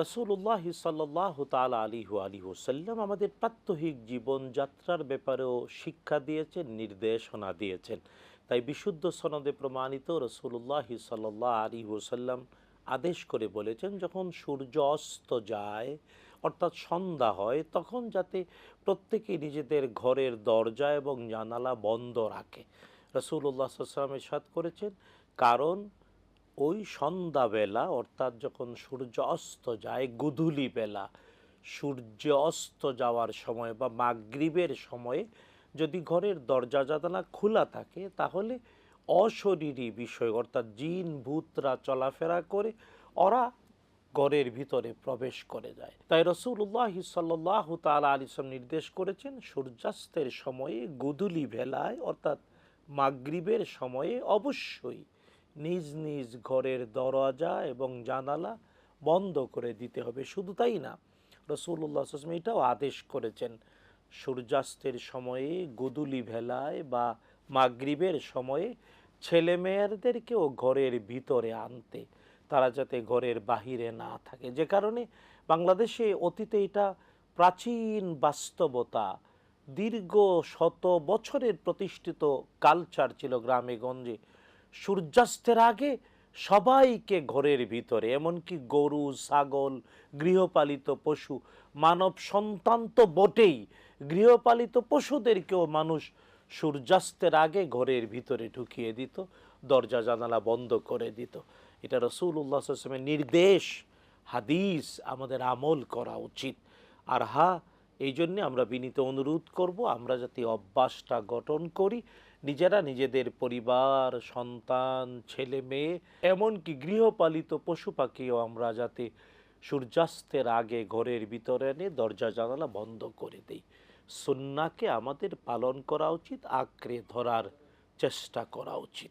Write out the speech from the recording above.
রসুল্লাহ সাল্লাহ তাল আলী আলী আমাদের প্রাত্যহিক জীবনযাত্রার ব্যাপারেও শিক্ষা দিয়েছেন, নির্দেশনা দিয়েছেন। তাই বিশুদ্ধ সনদে প্রমাণিত রসুল্লাহ সাল্লাহ আলী ওসাল্লাম আদেশ করে বলেছেন, যখন সূর্য অস্ত যায়, অর্থাৎ সন্ধ্যা হয়, তখন যাতে প্রত্যেকেই নিজেদের ঘরের দরজা এবং জানালা বন্ধ রাখে। রসুল্লাহ সাল্লাম সাদ করেছেন, কারণ ওই সন্ধ্যাবেলা, অর্থাৎ যখন সূর্য অস্ত যায়, গুধুলি বেলা, সূর্য অস্ত যাওয়ার সময় বা মাগরিবের সময়ে যদি ঘরের দরজা জানালা খোলা থাকে, তাহলে অশরীরী বিষয়, অর্থাৎ জিন, ভূতরা চলাফেরা করে ওরা ঘরের ভিতরে প্রবেশ করে যায়। তাই রসুল্লাহ সাল্লাহ তালা আলিসম নির্দেশ করেছেন, সূর্যাস্তের সময়ে গুদুলি ভেলায় অর্থাৎ মাগরিবের সময়ে অবশ্যই নিজ নিজ ঘরের দরজা এবং জানালা বন্ধ করে দিতে হবে। শুধু তাই না রসুল্লাহ আসলাম এটাও আদেশ করেছেন, সূর্যাস্তের সময়ে গুদুলি ভেলায় বা মাগরিবের সময়ে ছেলে মেয়েদেরকেও ঘরের ভিতরে আনতে, তারা যাতে ঘরের বাহিরে না থাকে। যে কারণে বাংলাদেশে অতীতে এটা প্রাচীন বাস্তবতা, দীর্ঘ শত বছরের প্রতিষ্ঠিত কালচার ছিল গ্রামে গঞ্জে। সূর্যাস্তের আগে সবাইকে ঘরের ভিতরে, এমনকি গরু, ছাগল, গৃহপালিত পশু, মানব সন্তান তো বটেই। গৃহপালিত পশুদেরকেও মানুষ সূর্যাস্তের আগে ঘরের ভিতরে ঢুকিয়ে দিত, দরজা, জানালা বন্ধ করে দিত। এটা রসুল উল্লাহ আসলামের নির্দেশ, হাদিস আমাদের আমল করা উচিত। আর হা এই জন্যে আমরা বিনীত অনুরোধ করব, আমরা যাতে অভ্যাসটা গঠন করি। নিজেরা নিজেদের পরিবার, সন্তান, ছেলে, মেয়ে, এমনকি গৃহপালিত পশু পাখিও আমরা যাতে সূর্যাস্তের আগে ঘরের ভিতরে এনে দরজা, জানালা বন্ধ করে দেই। সুন্নাকে আমাদের পালন করা উচিত, আঁকড়ে ধরার চেষ্টা করা উচিত।